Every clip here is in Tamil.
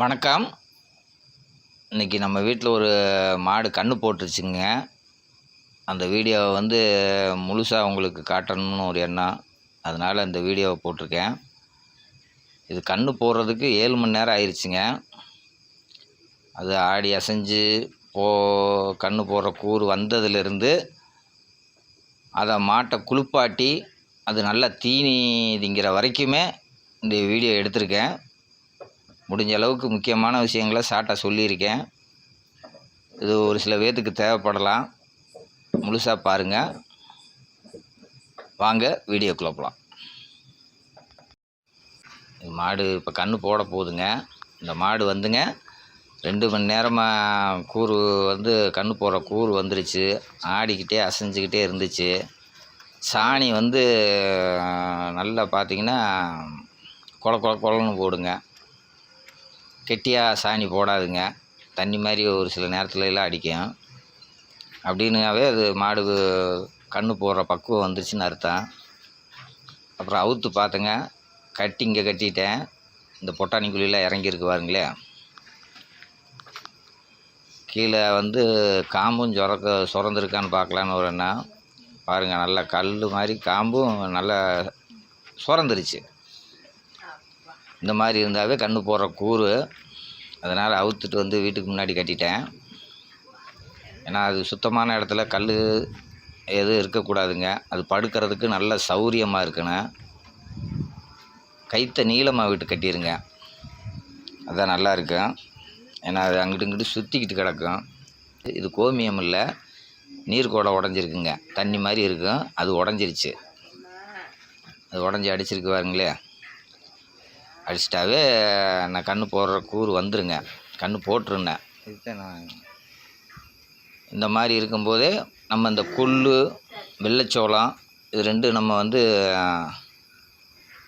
வணக்கம். இன்றைக்கி நம்ம வீட்டில் ஒரு மாடு கன்று போட்டுருச்சுங்க. அந்த வீடியோவை வந்து முழுசாக உங்களுக்கு காட்டணும்னு ஒரு எண்ணம். அதனால் இந்த வீடியோவை போட்டிருக்கேன். இது கன்று போடுறதுக்கு ஏழு மணி நேரம் ஆயிடுச்சுங்க அது ஆடி அசைஞ்சு போ கன்று போடுற கூறு வந்ததுலேருந்து அதை மாட்டை குளிப்பாட்டி அது நல்லா தீனி திங்கிற வரைக்குமே இந்த வீடியோ எடுத்திருக்கேன். முடிஞ்ச அளவுக்கு முக்கியமான விஷயங்களை ஷார்ட்டாக சொல்லியிருக்கேன். இது ஒரு சில பேர்த்துக்கு தேவைப்படலாம். முழுசாக பாருங்கள் வாங்க வீடியோக்குள்ளே போகலாம் மாடு இப்போ கன்று போட போகுதுங்க இந்த மாடு வந்துங்க. ரெண்டு மணி நேரமாக கூறு வந்து கன்று போடுற கூறு வந்துருச்சு. ஆடிக்கிட்டே அசைஞ்சுக்கிட்டே இருந்துச்சு. சாணி வந்து நல்லா பார்த்தீங்கன்னா கொல கொல கொலன்னு போடுங்க. கெட்டியாக சாணி போடாதுங்க. தண்ணி மாதிரி ஒரு சில நேரத்துல எல்லாம் அடிக்கும். அப்படின்னாவே அது மாடு கன்று போடுற பக்குவம் வந்துருச்சுன்னு அர்த்தம். அப்புறம் அவுத்து பார்த்தேங்க கட்டி இங்கே கட்டிட்டேன். இந்த பொட்டாணி இறங்கியிருக்கு பாருங்களே. கீழே வந்து காம்பும் சுரக்க சுரந்துருக்கான்னு பார்க்கலான்னு ஒரு எண்ணம். பாருங்கள் நல்லா கல் மாதிரி காம்பும் நல்லா சுரந்துருச்சு. இந்த மாதிரி இருந்தாவே கன்று போடுற கூறு. அதனால் அவுத்துட்டு வந்து வீட்டுக்கு முன்னாடி கட்டிட்டேன். ஏன்னா அது சுத்தமான இடத்துல கல் எதுவும் இருக்கக்கூடாதுங்க. அது படுக்கிறதுக்கு நல்ல சௌரியமாக இருக்கணும். கைத்தை நீளமாக விட்டு கட்டிடுங்க அதான் நல்லா இருக்கும் ஏன்னா அது அங்கிட்டு இங்கிட்டு சுற்றிக்கிட்டு கிடக்கும். இது கோமியம் இல்லை. நீர் உடஞ்சிருக்குங்க. தண்ணி மாதிரி இருக்கும். அது உடஞ்சிருச்சு. அது உடஞ்சி அடிச்சிருக்கு பாருங்களே அடிச்சிட்டாவே நான் கன்று போடுற கூறு வந்துருங்க. கன்று போட்டிருந்தேன் இதுதான் நான். இந்த மாதிரி இருக்கும்போதே நம்ம இந்த கொள்ளு வெள்ளைச்சோளம் இது ரெண்டும் நம்ம வந்து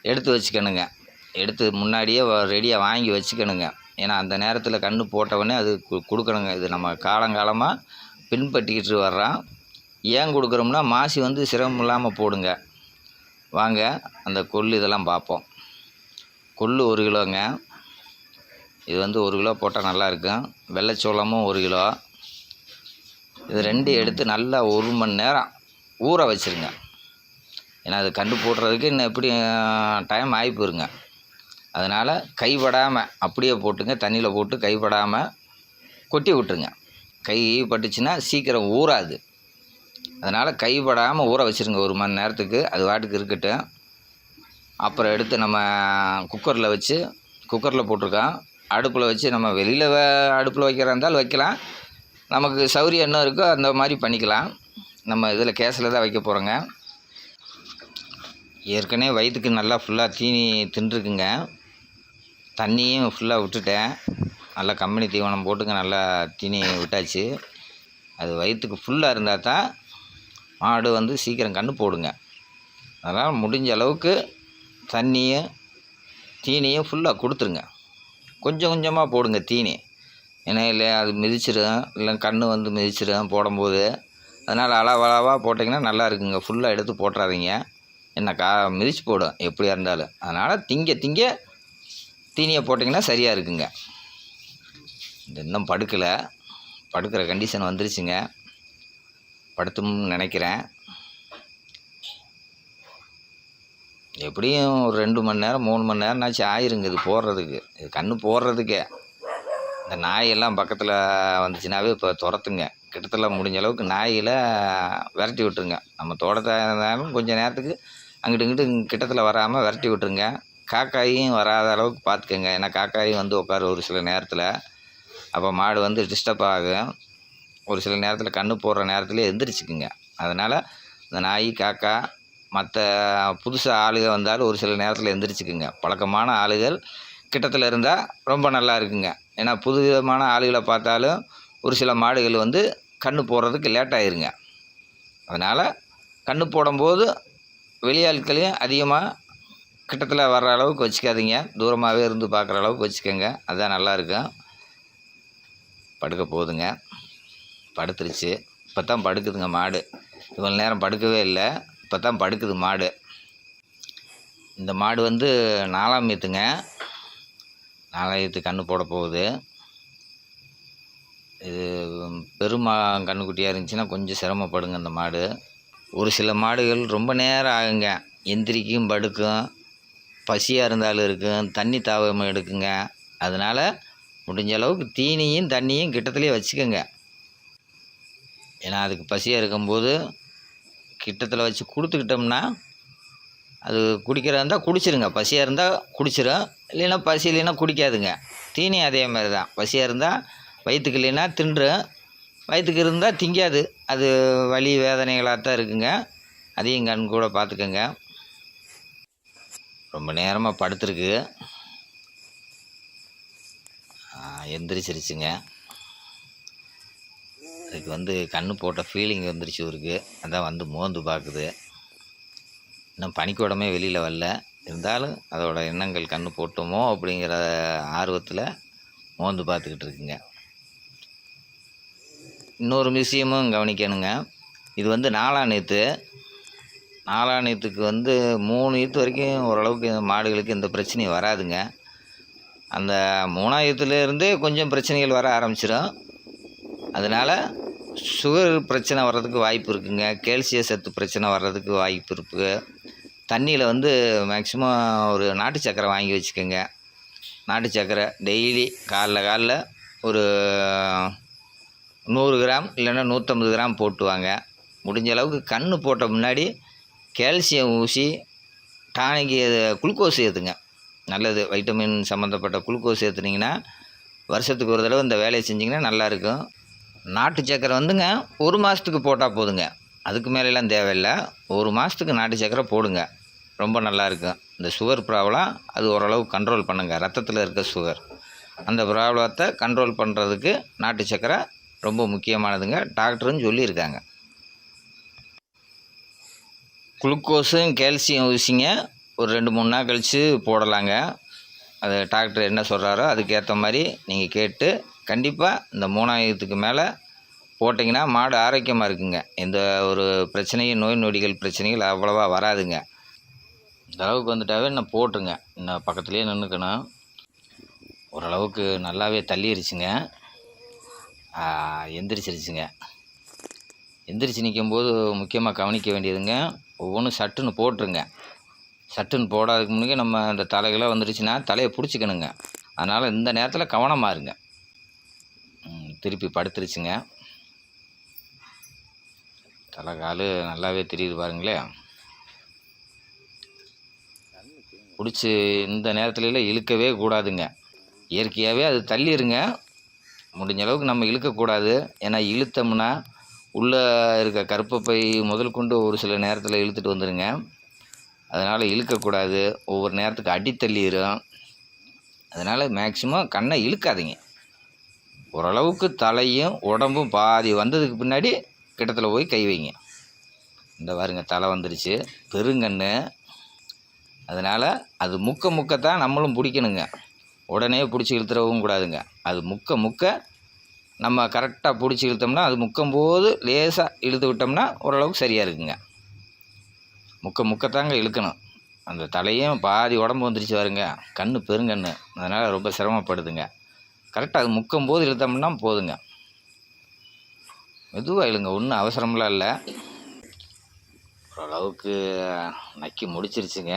எடுத்து வச்சுக்கணுங்க. எடுத்து முன்னாடியே ரெடியாக வாங்கி வச்சுக்கணுங்க. ஏன்னா அந்த நேரத்தில் கன்று போட்டவொடனே அது கு- கொடுக்கணுங்க. இது நம்ம காலங்காலமாக பின்பற்றிக்கிட்டு வர்றோம் ஏன் கொடுக்குறோம்னா மாசி வந்து சிரமம் இல்லாமல் போடுங்க. வாங்க அந்த கொள்ளு இதெல்லாம் பார்ப்போம். கொள்ளு ஒரு கிலோங்க. இது வந்து ஒரு கிலோ போட்டால் நல்லாயிருக்கும் வெள்ளைச்சோளமும் ஒரு கிலோ. இது ரெண்டு எடுத்து நல்லா ஒரு மணி நேரம் ஊற வச்சுருங்க. ஏன்னா அது கண்டு போடுறதுக்கு இன்னும் எப்படி டைம் ஆகி போயிருங்க. அதனால் கைப்படாமல் அப்படியே போட்டுங்க. தண்ணியில் போட்டு கைப்படாமல் கொட்டி விட்டுருங்க. கை பட்டுச்சுன்னா சீக்கிரம் ஊறாது. அதனால் கைப்படாமல் ஊற வச்சுருங்க ஒரு மணி நேரத்துக்கு. அது வாட்டுக்கு இருக்கட்டும். அப்புறம் எடுத்து நம்ம குக்கரில் வச்சு குக்கரில் போட்டிருக்கோம். அடுப்பில் வச்சு நம்ம வெளியில் அடுப்பில் வைக்கிறதா இருந்தாலும் வைக்கலாம். நமக்கு சௌரியம் என்ன இருக்கோ அந்த மாதிரி பண்ணிக்கலாம். நம்ம இதில் கேஸில் தான் வைக்க போகிறோங்க ஏற்கனவே வயிற்றுக்கு நல்லா ஃபுல்லாக தீனி தின்றுருக்குங்க தண்ணியும் ஃபுல்லாக விட்டுட்டேன். நல்லா கம்பெனி தீவனம் போட்டுங்க நல்லா தீனி விட்டாச்சு. அது வயிற்றுக்கு ஃபுல்லாக இருந்தால் தான் மாடு வந்து சீக்கிரம் கன்று போடுங்க. அதனால் முடிஞ்ச அளவுக்கு தண்ணியும் தீனியும் ஃபுல்லாக கொடுத்துருங்க. கொஞ்சம் கொஞ்சமாக போடுங்க தீனி. ஏன்னா இல்லை அது மிதிச்சிடும் இல்லை கன்று வந்து மிதிச்சிடும் போடும்போது. அதனால் அளவளவாக போட்டிங்கன்னா நல்லா இருக்குங்க. ஃபுல்லாக எடுத்து போட்டுறாதீங்க. என்ன கா மிதிச்சு போடும் எப்படியா இருந்தாலும். அதனால் திங்க திங்க தீனியை போட்டிங்கன்னா சரியாக இருக்குங்க. இன்னும் படுக்கலை. படுக்கிற கண்டிஷன் வந்துருச்சுங்க. படுத்தும்னு நினைக்கிறேன். எப்படியும் ஒரு ரெண்டு மணி நேரம் மூணு மணி நேரம்னாச்சும் ஆயிருங்க இது போடுறதுக்கு. இது கன்று போடுறதுக்கே. இந்த நாயெல்லாம் பக்கத்தில் வந்துச்சுனாவே இப்போ துரத்துங்க. கிட்டத்தில் முடிஞ்ச அளவுக்கு விரட்டி விட்டுருங்க. நம்ம தோட்டத்தை இருந்தாலும் கொஞ்சம் நேரத்துக்கு அங்கிட்டு இங்கிட்டு கிட்டத்தில் வராமல் விரட்டி விட்டுருங்க. காக்காயும் வராத அளவுக்கு பார்த்துக்கோங்க ஏன்னா காக்காயும் வந்து உட்காரு ஒரு சில நேரத்தில். அப்போ மாடு வந்து டிஸ்டர்ப் ஆகும். ஒரு சில நேரத்தில் கன்று போடுற நேரத்தில் எந்திரிச்சுக்குங்க. அதனால் இந்த நாய் காக்கா மற்ற புதுசாக ஆளுக வந்தாலும் ஒரு சில நேரத்தில் எந்திரிச்சுக்குங்க. பழக்கமான ஆளுகள் கிட்டத்தில் இருந்தால் ரொம்ப நல்லா இருக்குங்க. ஏன்னா புது விதமான ஆளுகளை பார்த்தாலும் ஒரு சில மாடுகள் வந்து கன்று போடுறதுக்கு லேட் ஆயிருங்க. அதனால் கன்று போடும்போது வெளியாட்களையும் அதிகமாக கிட்டத்தில் வர்ற அளவுக்கு வச்சுக்காதீங்க. தூரமாகவே இருந்து பார்க்குற அளவுக்கு வச்சுக்கோங்க. அதுதான் நல்லாயிருக்கும் படுக்க போகுதுங்க படுத்துருச்சு. இப்போ தான் படுக்குதுங்க மாடு. இவ்வளோ நேரம் படுக்கவே இல்லை. இப்போ தான் படுக்குது மாடு. இந்த மாடு வந்து நாலாம் மீத்துங்க நாலாயிரத்து கன்று போட போகுது. இது பெருமா கன்றுக்குட்டியாக இருந்துச்சுன்னா கொஞ்சம் சிரமப்படுங்க இந்த மாடு. ஒரு சில மாடுகள் ரொம்ப நேரம் ஆகுங்க. எந்திரிக்கும் படுக்கும் பசியாக இருந்தாலும் இருக்கும். தண்ணி தாவம் எடுக்குங்க. அதனால் முடிஞ்ச அளவுக்கு தீனியும் தண்ணியும் கிட்டத்துலேயே வச்சுக்கோங்க. ஏன்னா அதுக்கு பசியாக இருக்கும்போது கிட்டத்தில் வச்சு கொடுத்துக்கிட்டோம்னா அது குடிக்கிறதா இருந்தால் குடிச்சிருங்க. பசியாக இருந்தால் குடிச்சிடும் இல்லைன்னா பசி இல்லைன்னா குடிக்காதுங்க. தீனி அதே மாதிரி தான் பசியாக இருந்தால் வயிற்றுக்கு இல்லைன்னா தின்றும். வயிற்றுக்கு இருந்தால் திங்காது. அது வலி வேதனைகளாக தான் இருக்குங்க. அதையும் கண் கூட பார்த்துக்கோங்க. ரொம்ப நேரமாக படுத்துருக்கு. எந்திரிச்சிருச்சுங்க. அதுக்கு வந்து கண்ணு போட்ட ஃபீலிங் வந்துருச்சு இவருக்கு. அதான் வந்து மோந்து பார்க்குது இன்னும் பனிக்கூடமே வெளியில் வரல. இருந்தாலும் அதோட எண்ணங்கள் கண்ணு போட்டோமோ அப்படிங்கிற ஆர்வத்தில் மோந்து பார்த்துக்கிட்டு இருக்குங்க. இன்னொரு விஷயமும் கவனிக்கணுங்க. இது வந்து நாலாம் நேற்று நாலாம் நேற்றுக்கு வந்து மூணு ஈத்து வரைக்கும் ஓரளவுக்கு மாடுகளுக்கு எந்த பிரச்சனையும் வராதுங்க. அந்த மூணாயிரத்துலேருந்தே கொஞ்சம் பிரச்சனைகள் வர ஆரம்பிச்சிடும் அதனால் சுகர் பிரச்சனை வர்றதுக்கு வாய்ப்பு இருக்குங்க. கேல்சிய சத்து பிரச்சனை வர்றதுக்கு வாய்ப்பு இருக்குது தண்ணியில் வந்து மேக்ஸிமம் ஒரு நாட்டு சக்கரை வாங்கி வச்சுக்கோங்க. நாட்டு சக்கரை டெய்லி காலைல காலைல ஒரு நூறு கிராம் இல்லைன்னா நூற்றம்பது கிராம் போட்டுவாங்க. முடிஞ்ச அளவுக்கு கன்று போட்ட முன்னாடி கேல்சியம் ஊசி டானிக்கு குளுக்கோஸ் ஏற்றுங்க நல்லது. வைட்டமின் சம்மந்தப்பட்ட குளுக்கோஸ் ஏற்றுனீங்கன்னா வருஷத்துக்கு ஒரு தடவை இந்த வேலையை செஞ்சிங்கன்னா நல்லாயிருக்கும் நாட்டு சக்கரை வந்துங்க ஒரு மாதத்துக்கு போட்டால் போதுங்க. அதுக்கு மேலெலாம் தேவையில்லை. ஒரு மாதத்துக்கு நாட்டு சக்கரை போடுங்க. ரொம்ப நல்லா இருக்கும். இந்த சுகர் ப்ராப்ளம் அது ஓரளவு கண்ட்ரோல் பண்ணுங்கள் ரத்தத்தில் இருக்க சுகர் அந்த ப்ராப்ளத்தை கண்ட்ரோல் பண்ணுறதுக்கு நாட்டு சக்கரை ரொம்ப முக்கியமானதுங்க. டாக்டரும் சொல்லியிருக்காங்க. குளுக்கோஸும் கால்சியம் ஊசிங்க. ஒரு ரெண்டு மூணு நாள் கழித்து போடலாங்க. அது டாக்டர் என்ன சொல்கிறாரோ அதுக்கேற்ற மாதிரி நீங்கள் கேட்டு கண்டிப்பாக இந்த மூணாயிரத்துக்கு மேலே போட்டிங்கன்னா மாடு ஆரோக்கியமாக இருக்குங்க. எந்த ஒரு பிரச்சனையும் நோய் நொடிகள் பிரச்சனைகள் அவ்வளோவா வராதுங்க. இந்த அளவுக்கு வந்துட்டாவே இன்னும் போட்டுருங்க. இன்னும் பக்கத்துலேயே நின்றுக்கணும் ஓரளவுக்கு நல்லாவே தள்ளிடுச்சுங்க எந்திரிச்சிருச்சுங்க. எந்திரிச்சு நிற்கும்போது முக்கியமாக கவனிக்க வேண்டியதுங்க ஒவ்வொன்றும் சட்டுன்னு போட்டுருங்க. சட்டுன்னு போடாதுக்கு முன்னே நம்ம அந்த தலைகளை வந்துருச்சுன்னா தலையை பிடிச்சிக்கணுங்க. அதனால் இந்த நேரத்தில் கவனமாக இருங்க. திருப்பி படுத்துருச்சுங்க. தலை கால் நல்லாவே தெரியுது பாருங்களேன் பிடிச்சி இந்த நேரத்துலலாம் இழுக்கவே கூடாதுங்க. இயற்கையாகவே அது தள்ளிருங்க. முடிஞ்ச அளவுக்கு நம்ம இழுக்கக்கூடாது. ஏன்னா இழுத்தோம்னா உள்ளே இருக்க கருப்பப்பை முதல் கொண்டு ஒரு சில நேரத்தில் இழுத்துட்டு வந்துடுங்க அதனால் இழுக்கக்கூடாது. ஒவ்வொரு நேரத்துக்கு அடி தள்ளிடும் அதனால் மேக்ஸிமம் கண்ணை இழுக்காதீங்க. ஓரளவுக்கு தலையும் உடம்பும் பாதி வந்ததுக்கு பின்னாடி கிட்டத்தில் போய் கை வைங்க. இந்த பாருங்க தலை வந்துருச்சு. பெருங்கண்ணு. அதனால் அது முக்க முக்கத்தான் நம்மளும் பிடிக்கணுங்க. உடனே பிடிச்சி இழுத்துறவும் கூடாதுங்க. அது முக்க முக்க நம்ம கரெக்டாக பிடிச்சி இழுத்தோம்னா அது முக்கும் போது லேசாக இழுத்து விட்டோம்னா ஓரளவுக்கு சரியாக இருக்குங்க. முக்க முக்கத்தாங்க இழுக்கணும். அந்த தலையும் பாதி உடம்பு வந்துருச்சு வருங்க கண் பெருங்கண்ணு. அதனால் ரொம்ப சிரமப்படுதுங்க. கரெக்டாக அது முக்கும் போது இழுத்தோம்னா போதுங்க. மெதுவாக இழுங்க ஒன்றும் அவசரம்லாம் இல்லை. ஓரளவுக்கு நக்கி முடிச்சிருச்சுங்க.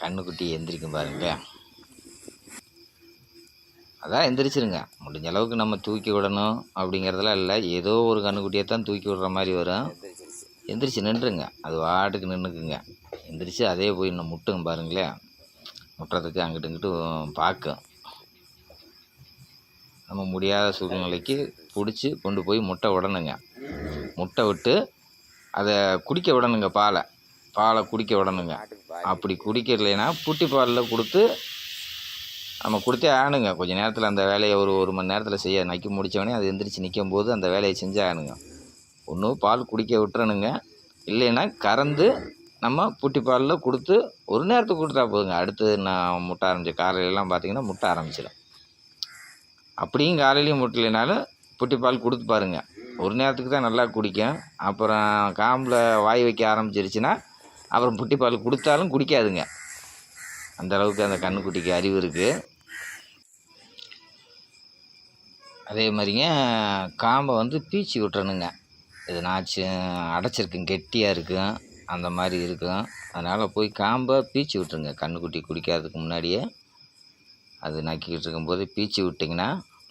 கண்ணுக்குட்டி எந்திரிக்கும் பாருங்களேன் அதான் எந்திரிச்சிருங்க. முடிஞ்ச அளவுக்கு நம்ம தூக்கி விடணும் அப்படிங்கிறதெல்லாம் இல்லை. ஏதோ ஒரு கண்ணுக்குட்டியை தான் தூக்கி விடுற மாதிரி வரும். எந்திரிச்சு நின்றுங்க அது வாட்டுக்கு நின்றுக்குங்க. எந்திரிச்சு அதே போய் இன்னும் முட்டுங்க பாருங்களேன். முட்டுறதுக்கு அங்கிட்டு இங்கிட்டு பார்க்கும் நம்ம முடியாத சூழ்நிலைக்கு பிடிச்சி கொண்டு போய் முட்டை விடணுங்க. முட்டை விட்டு அதை குடிக்க விடணுங்க பாலை. பாலை குடிக்க விடணுங்க. அப்படி குடிக்கலைன்னா புட்டி பாலில் கொடுத்து நம்ம கொடுத்தே ஆணுங்க கொஞ்சம் நேரத்தில் அந்த வேலையை ஒரு ஒரு மணி நேரத்தில் செய்ய நக்கி முடித்தவொடனே அது எந்திரிச்சு நிற்கும் போது அந்த வேலையை செஞ்சே ஆணுங்க ஒன்று பால் குடிக்க விட்டுறணுங்க. இல்லைன்னா கறந்து நம்ம புட்டி பாலில் கொடுத்து ஒரு நேரத்துக்கு கொடுத்தா போதுங்க. அடுத்து நான் முட்டை ஆரம்பிச்ச காலையிலலாம் பார்த்தீங்கன்னா முட்டை ஆரம்பிச்சிடும் அப்படியும் காலையிலையும் முட்டலைனாலும் புட்டி பால் கொடுத்து பாருங்க. ஒரு நேரத்துக்கு தான் நல்லா குடிக்கும். அப்புறம் காம்பில் வாய் வைக்க ஆரம்பிச்சிருச்சுன்னா அப்புறம் புட்டி பால் கொடுத்தாலும் குடிக்காதுங்க. அந்த அளவுக்கு அந்த கண்ணுக்குட்டிக்கு அறிவு இருக்குது அதே மாதிரிங்க காம்பை வந்து பீச்சி விட்டுறணுங்க. இது நாச்சு அடைச்சிருக்கும் கெட்டியாக இருக்கும். அந்த மாதிரி இருக்கும். அதனால் போய் காம்பை பீச்சு விட்டுருங்க. கண்ணுக்குட்டி குடிக்காததுக்கு முன்னாடியே. அது நக்கிக்கிட்டு இருக்கும்போது பீச்சு விட்டிங்கன்னா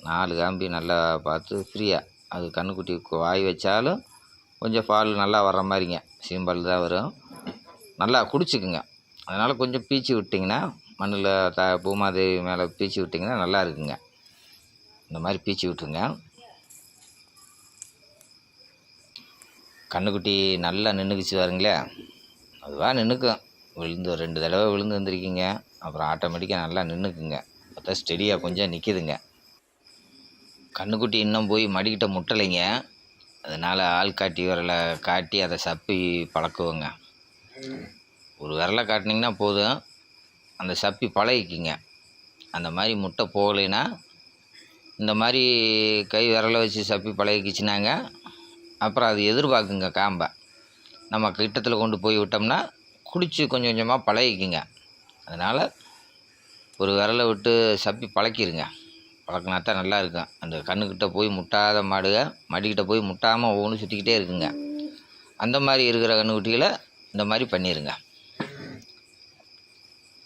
நாலு காம்பி நல்லா பார்த்து ஃப்ரீயாக அது கண்ணுக்குட்டி வாய் வச்சாலும் கொஞ்சம் பால் நல்லா வர்ற மாதிரிங்க. சீம்பால் தான் வரும். நல்லா குடிச்சுக்குங்க. அதனால் கொஞ்சம் பீச்சு விட்டிங்கன்னா மண்ணில் த பூமாதேவி மேலே பீச்சு விட்டிங்கன்னா நல்லா இருக்குங்க. இந்த மாதிரி பீச்சு விட்டுருங்க. கண்ணுக்குட்டி நல்லா நின்றுக்குச்சு பாருங்களே. அதுவாக நின்றுக்கும் விழுந்து ஒரு ரெண்டு தடவை விழுந்து வந்திருக்கீங்க. அப்புறம் ஆட்டோமேட்டிக்காக நல்லா நின்றுக்குங்க பார்த்தா ஸ்டெடியாக கொஞ்சம் நிற்கிதுங்க கண்ணுக்குட்டி இன்னும் போய் மடிக்கிட்ட முட்டலைங்க. அதனால் ஆள் காட்டி விரலை காட்டி அதை சப்பி பழக்குவோங்க. ஒரு விரலை காட்டினீங்கன்னா போதும். அந்த சப்பி பழகிக்குங்க. அந்த மாதிரி முட்டை போகலைன்னா இந்த மாதிரி கை விரலை வச்சு சப்பி பழகிக்கிச்சுனாங்க. அப்புறம் அது எதிர்பார்க்குங்க காம்பை. நம்ம கிட்டத்தில் கொண்டு போய் விட்டோம்னா குடிச்சு கொஞ்சம் கொஞ்சமாக பழகிக்குங்க. அதனால் ஒரு விரலை விட்டு சப்பி பழக்கிடுங்க பழக்கினா தான் நல்லா இருக்கும். அந்த கண்ணுக்கிட்ட போய் முட்டாத மாடுக மடிக்கிட்ட போய் முட்டாமல் ஒவ்வொன்றும் சுற்றிக்கிட்டே இருக்குங்க. அந்த மாதிரி இருக்கிற கண்ணுக்குட்டிகளை இந்த மாதிரி பண்ணிடுங்க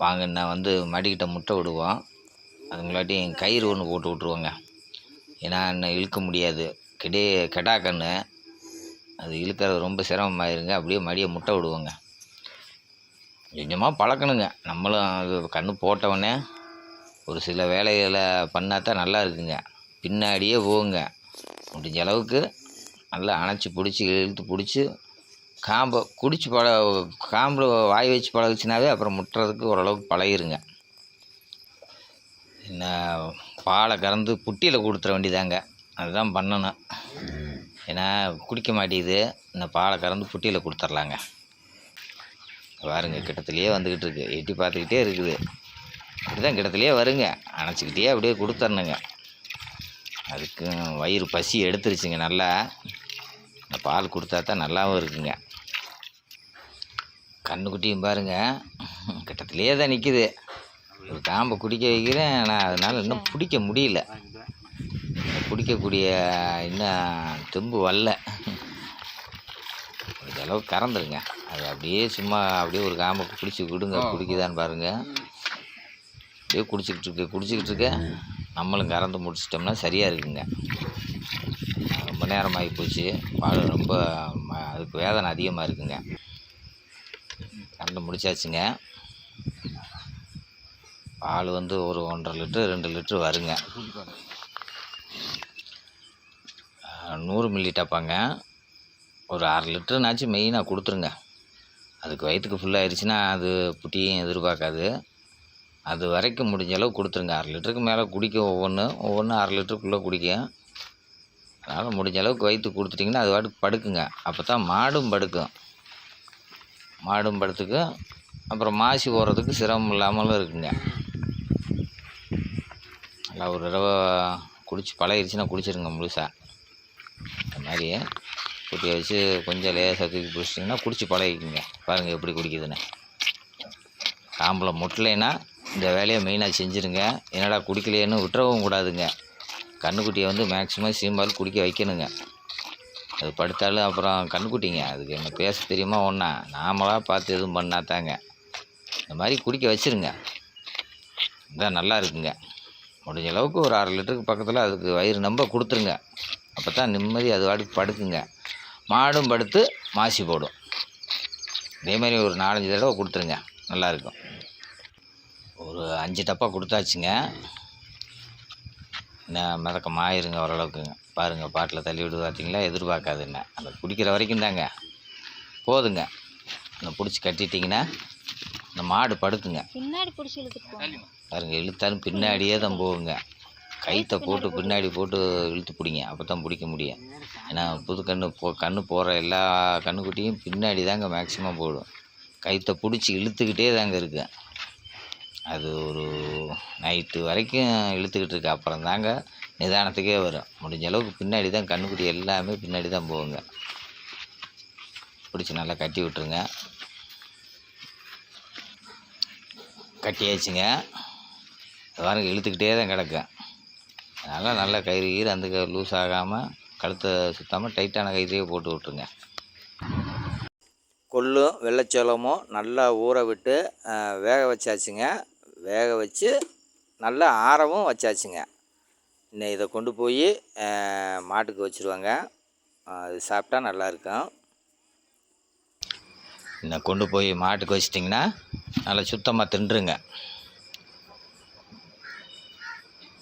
வாங்க நான் வந்து மடிக்கிட்ட முட்டை விடுவோம். அதுங்களாட்டி கயிறு ஒன்று போட்டு விட்ருவோங்க ஏன்னா இன்னும் இழுக்க முடியாது. கிடை கெடா கன்று அது இழுக்கிறது ரொம்ப சிரமமாயிருங்க. அப்படியே மடியை முட்டை விடுவோங்க. கொஞ்சமாக பழக்கணுங்க. நம்மளும் அது கண்ணு போட்டவொடனே ஒரு சில வேலைகளை பண்ணால் தான் நல்லா இருக்குங்க பின்னாடியே போகுங்க முடிஞ்ச அளவுக்கு நல்லா அணைச்சி பிடிச்சி இழுத்து பிடிச்சி காம்பை குடிச்சு பழ காம்பில் வாய் வச்சு பழகுச்சுனாவே அப்புறம் முட்டுறதுக்கு ஓரளவுக்கு பழகிருங்க. என்ன பாலை கறந்து புட்டியில் கொடுத்துற வேண்டியதாங்க. அதுதான் பண்ணணும். ஏன்னா குடிக்க மாட்டேங்குது. இந்த பாலை கறந்து புட்டியில் கொடுத்துர்லாங்க. பாருங்க கிட்டத்துலேயே வந்துக்கிட்டு இருக்கு. எட்டி பார்த்துக்கிட்டே இருக்குது. அப்படி தான் கிட்டத்துலேயே வருங்க. அணைச்சிக்கிட்டே அப்படியே கொடுத்துர்ணுங்க. அதுக்கு வயிறு பசி எடுத்துருச்சுங்க நல்லா. இந்த பால் கொடுத்தா தான் நல்லாவும் இருக்குங்க. கண்ணுக்குட்டியும் பாருங்க. கிட்டத்துலேயே தான் நிற்கிது ஒரு காம்பை குடிக்க வைக்கிறேன் ஆனால் அதனால் இன்னும் பிடிக்க முடியல. பிடிக்கக்கூடிய இன்னும் தெம்பு வரல. அளவு கறந்துருங்க. அது அப்படியே சும்மா அப்படியே ஒரு காம்பை பிடிச்சி விடுங்க குடிக்குதான்னு பாருங்கள் அப்படியே குடிச்சிக்கிட்டு இருக்கு குடிச்சிக்கிட்டு இருக்க. நம்மளும் கறந்து முடிச்சிட்டோம்னா சரியாக இருக்குங்க. ரொம்ப நேரம் ஆகி போச்சு. பால் ரொம்ப அதுக்கு வேதனை அதிகமாக இருக்குங்க. கறந்து முடிச்சாச்சுங்க. பால் வந்து ஒரு ஒன்றரை லிட்ரு ரெண்டு லிட்ரு வருங்க. நூறு மில்லி டப்பாங்க. ஒரு அரை லிட்டருனாச்சும் மெயினாக கொடுத்துருங்க. அதுக்கு வயிற்றுக்கு ஃபுல்லாகிடுச்சுன்னா அது புட்டியும் எதிர்பார்க்காது. அது வரைக்கும் முடிஞ்ச அளவு கொடுத்துருங்க. அரை லிட்டருக்கு மேலே குடிக்கும் ஒவ்வொன்று ஒவ்வொன்றும் அரை லிட்டருக்குள்ளே குடிக்கும். அதனால் முடிஞ்ச அளவுக்கு வயிற்று கொடுத்துட்டிங்கன்னா அது வாட்டுக்கு படுக்குங்க. அப்போ தான் மாடும் படுக்கும். மாடும் படுத்துக்கு அப்புறம் மாசி போகிறதுக்கு சிரமம் இல்லாமலும் இருக்குங்க. நல்லா ஒரு தடவை குடிச்சு பழகிடுச்சுன்னா குடிச்சிருங்க முழுசாக இந்த மாதிரி குட்டியை வச்சு கொஞ்சம் லேசாக தூக்கி பிடிச்சிட்டிங்கன்னா குடிச்சு பழகிக்குங்க. பாருங்கள் எப்படி குடிக்குதுன்னு. காம்பில் முட்டலைன்னா இந்த வேலையை மெயினாக செஞ்சுருங்க. என்னடா குடிக்கலையேன்னு விட்டுறவும் கூடாதுங்க. கண்ணுக்குட்டியை வந்து மேக்ஸிமம் சீம்பால் குடிக்க வைக்கணுங்க. அது படுத்தாலும் அப்புறம் கண்ணுக்குட்டிங்க. அதுக்கு என்ன பேச தெரியுமா ஒன்றா நாமளாக பார்த்து எதுவும் பண்ணாதாங்க. இந்த மாதிரி குடிக்க வச்சிருங்க. இதான் நல்லா இருக்குங்க. முடிஞ்ச அளவுக்கு ஒரு அரை லிட்டருக்கு பக்கத்தில் அதுக்கு வயிறு நம்ப கொடுத்துருங்க. அப்போ தான் நிம்மதி அது வாட்டுக்கு படுக்குங்க. மாடும் படுத்து மாசி போடும். இதே மாதிரி ஒரு நாலஞ்சு தடவை கொடுத்துருங்க. நல்லாயிருக்கும் ஒரு அஞ்சு டப்பா கொடுத்தாச்சுங்க. என்ன மிதக்கம் ஆயிருங்க ஓரளவுக்குங்க பாருங்கள் பாட்டில் தள்ளி விடு பார்த்தீங்களா எதிர்பார்க்காது என்ன அந்த குடிக்கிற வரைக்கும் தாங்க. போதுங்க. இந்த பிடிச்சி கட்டிட்டிங்கன்னா இந்த மாடு படுக்குங்க. பின்னாடி பிடிச்சி இழுத்துட்டு பாருங்க இழுத்தாலும் பின்னாடியே தான் போகுங்க. கைத்தை போட்டு பின்னாடி போட்டு இழுத்து பிடிங்க. அப்போ தான் பிடிக்க முடியும். ஏன்னா புது கன்று போ கன்று போகிற எல்லா கன்றுக்குட்டியும் பின்னாடி தாங்க மேக்ஸிமம் போடும். கைத்தை பிடிச்சி இழுத்துக்கிட்டே தாங்க இருக்கு. அது ஒரு நைட்டு வரைக்கும் இழுத்துக்கிட்டு இருக்கு. அப்புறம் தாங்க நிதானத்துக்கே வரும். முடிஞ்ச அளவுக்கு பின்னாடி தான் கன்றுக்குட்டி எல்லாமே பின்னாடி தான் போகுங்க. பிடிச்சி நல்லா கட்டி விட்டுருங்க. கட்டியாச்சுங்க. பாருங்க இழுத்துக்கிட்டே தான் கிடக்கும் அதனால் நல்லா கயிறு கீறு அந்த லூஸ் ஆகாமல் கழுத்தை சுத்தாமல் டைட்டான கயிறையே போட்டு விட்ருங்க கொள்ளும் வெள்ளைச்சோளமும் நல்லா ஊற விட்டு வேக வச்சாச்சுங்க. வேக வச்சு நல்லா ஆறவும் வச்சாச்சுங்க. இன்னும் இதை கொண்டு போய் மாட்டுக்கு வச்சுருவாங்க. அது சாப்பிட்டா நல்லாயிருக்கும் இன்னும் கொண்டு போய் மாட்டுக்கு வச்சிட்டிங்கன்னா நல்லா சுத்தமாக தின்றுங்க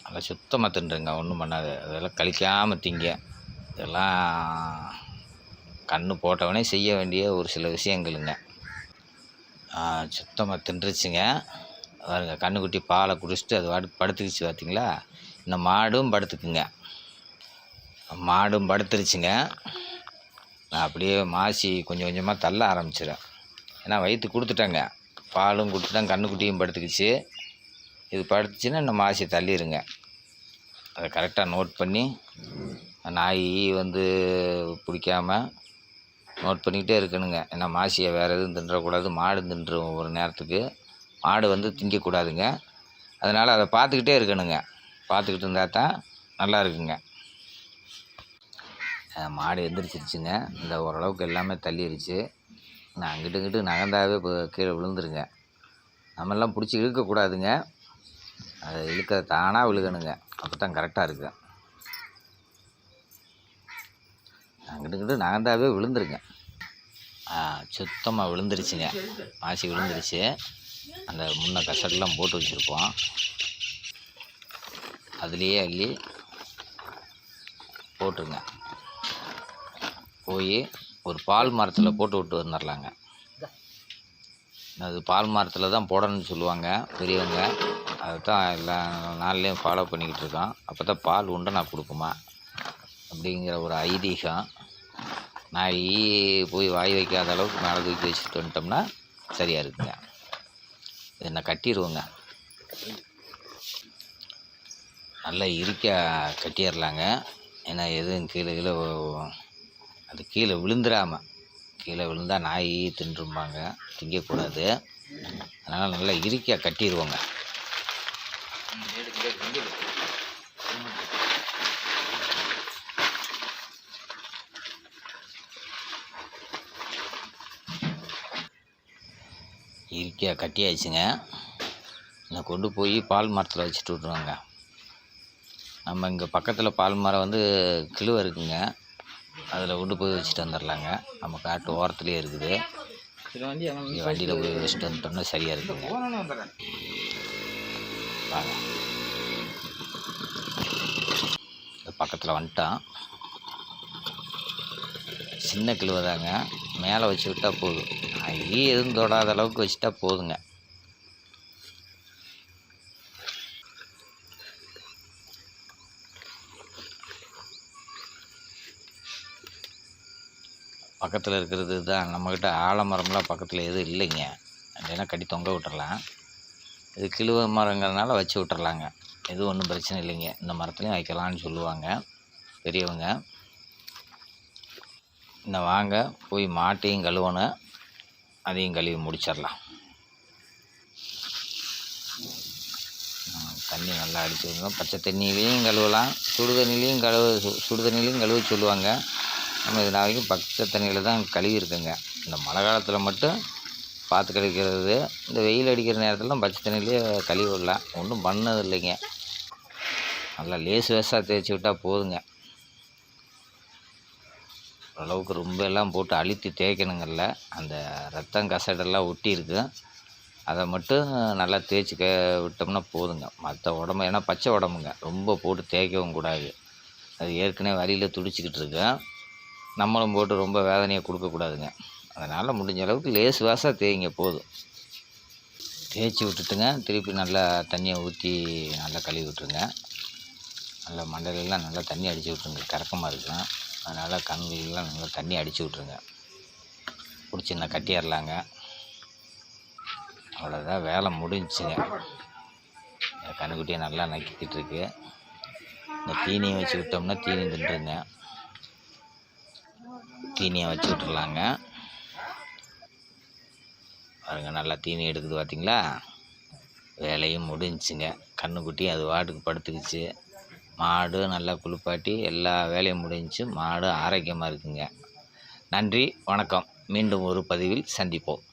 நல்லா சுத்தமாக தின்றுங்க ஒன்றும் பண்ணாது. அதெல்லாம் கழிக்காமல் திங்க. இதெல்லாம் கண்ணு போட்டவனே செய்ய வேண்டிய ஒரு சில விஷயங்களுங்க. சுத்தமாக தின்றுச்சுங்க. பாருங்க கண்ணுக்குட்டி பாலை குடிச்சிட்டு அது வாட்டு படுத்துக்கிச்சு பார்த்தீங்களா இந்த மாடும் படுத்துக்குங்க. மாடும் படுத்துருச்சுங்க. நான் அப்படியே மாசி கொஞ்சம் கொஞ்சமாக தள்ள ஆரம்பிச்சிடும் ஏன்னா வயிற்று கொடுத்துட்டேங்க. பாலும் கொடுத்துட்டேன் கண்ணுக்குட்டியும் படுத்துக்கிச்சு. இது படுத்துச்சுன்னா இந்த மாசி தள்ளிடுங்க அதை கரெக்டாக நோட் பண்ணி நாய் வந்து பிடிக்காம நோட் பண்ணிக்கிட்டே இருக்கணுங்க. ஏன்னா மாசியை வேறு எதுவும் தின்றக்கூடாது. மாடு தின்றும் ஒரு நேரத்துக்கு. மாடு வந்து திங்கக்கூடாதுங்க. அதனால் அதை பார்த்துக்கிட்டே இருக்கணுங்க. பார்த்துக்கிட்டு இருந்தால் தான் நல்லா இருக்குங்க. மாடு எந்திரிச்சிருச்சுங்க. இந்த ஓரளவுக்கு எல்லாமே தள்ளிருச்சு. நான் அங்கிட்டு இங்கிட்டு நகர்ந்தாவே இப்போ கீழே விழுந்துருங்க. நம்மெல்லாம் பிடிச்சி இழுக்கக்கூடாதுங்க. அதை இழுக்க தானாக விழுகணுங்க. அப்போ தான் கரெக்டாக இருக்கும் அங்கிட்டு இங்கிட்டு நகர்ந்தாவே விழுந்துருங்க. சுத்தமாக விழுந்துருச்சுங்க. மாசி விழுந்துருச்சு. அந்த முன்ன கசடெல்லாம் போட்டு வச்சுருப்போம். அதுலேயே அள்ளி போட்டுருங்க. போய் ஒரு பால் மரத்தில் போட்டு விட்டு வந்துடலாங்க அது பால் மரத்தில் தான் போடணும்னு சொல்லுவாங்க பெரியவங்க. அதுதான் எல்லா நாள்லேயும் ஃபாலோ பண்ணிக்கிட்டு இருக்கோம் அப்போ தான் பால் உண்டை நான் கொடுக்குமா? அப்படிங்கிற ஒரு ஐதீகம். நாய் போய் வாய் வைக்காத அளவுக்கு மேலே தூக்கி வச்சுட்டு வந்துட்டோம்னா சரியாக இருக்குங்க. என்னை கட்டிடுவோங்க நல்லா இருக்க கட்டிடலாங்க. ஏன்னா எதுவும் கீழே கீழே அது கீழே விழுந்துடாம. கீழே விழுந்தால் நாய் தின்றும்பாங்க. திங்கக்கூடாது. அதனால் நல்லா இறுக்கியாக கட்டிடுவோங்க இறுக்கியாக கட்டியாச்சுங்க. நான் கொண்டு போய் பால் மரத்தில் வச்சுட்டு விட்ருவாங்க நம்ம இங்கே பக்கத்தில் பால் மரம் வந்து கிழுவை இருக்குங்க. அதில் கொண்டு போய் வச்சுட்டு வந்துடலாங்க நம்ம காட்டு ஓரத்துலேயே இருக்குது. வண்டியில் போய் வச்சுட்டு வந்துட்டோம்னா சரியாக இருக்குங்க. வாங்க பக்கத்தில் வந்துட்டான். சின்ன கிழவை தாங்க மேலே வச்சு விட்டால் போதும். ஈ எதுவும் தொடாத அளவுக்கு வச்சுட்டா போதுங்க. பக்கத்தில் இருக்கிறது தான். நம்மக்கிட்ட ஆலமரம்லாம் பக்கத்தில் எதுவும் இல்லைங்க. இல்லைன்னா கட்டி தொங்க விட்டுறலாம். இது கிழுவ மரங்கிறதுனால வச்சு விட்டுறலாங்க எதுவும் ஒன்றும் பிரச்சனை இல்லைங்க. இந்த மரத்துலையும் வைக்கலான்னு சொல்லுவாங்க. பெரியவங்க. இந்த வாங்க போய் மாட்டையும் கழுவணும். அதையும் கழுவி முடிச்சிடலாம். தண்ணி நல்லா அடிச்சு விடணும் பச்சை தண்ணியிலையும் கழுவலாம். சுடு தண்ணிலையும் கழுவ சு- சுடு தண்ணிலையும் கழுவ சொல்லுவாங்க. நம்ம இது நாளைக்கும் பச்சை தண்ணியில் தான் கழுவி இருக்குங்க இந்த மழை காலத்தில் மட்டும் பார்த்து கழிக்கிறது இந்த வெயில் அடிக்கிற நேரத்தில் பச்சை தண்ணியிலே கழுவி விடலாம் ஒன்றும் பண்ணது இல்லைங்க நல்லா லேஸ் லேசாக தேய்ச்சி விட்டால் போதுங்க. ஓரளவுக்கு ரொம்ப எல்லாம் போட்டு அழுத்தி தேய்க்கணுங்கல்ல. அந்த ரத்தம் கசடெல்லாம் ஒட்டி இருக்கு அதை மட்டும் நல்லா தேய்ச்சி க விட்டோம்னா போதுங்க. மற்ற உடம்பு ஏன்னா பச்சை உடம்புங்க. ரொம்ப போட்டு தேய்க்கவும் கூடாது. அது ஏற்கனவே வழியில் துடிச்சிக்கிட்டு இருக்கேன் நம்மளும் போட்டு ரொம்ப வேதனையை கொடுக்கக்கூடாதுங்க. அதனால் முடிஞ்ச அளவுக்கு லேஸ் வாசாக தேய்ங்க போதும். தேய்ச்சி விட்டுட்டுங்க. திருப்பி நல்லா தண்ணியை ஊற்றி நல்லா கழுவி விட்டுருங்க. நல்லா மண்டலெல்லாம் நல்லா தண்ணி அடித்து விட்ருங்க கறக்கமாக இருக்கும். அதனால் கண்ணுலாம் நல்லா தண்ணி அடித்து விட்ருங்க பிடிச்சி நான் கட்டிடலாங்க அவ்வளோதான் வேலை முடிஞ்சுங்க. இந்த கண்ணுக்குட்டியை நல்லா நக்கிக்கிட்டு இருக்கு இந்த தீனியை வச்சு விட்டோம்னா தீனி தின்றுங்க. தீனியை வச்சு விட்டுடலாங்க பாருங்கள் நல்லா தீனி எடுக்குது பார்த்தீங்களா வேலையும் முடிஞ்சுங்க. கண்ணுக்குட்டி அது வாட்டுக்கு படுத்துக்கிச்சு. மாடு நல்லா குளிப்பாட்டி எல்லா வேலையும் முடிஞ்சு மாடு ஆரோக்கியமாக இருக்குங்க. நன்றி வணக்கம். மீண்டும் ஒரு பதிவில் சந்திப்போம்.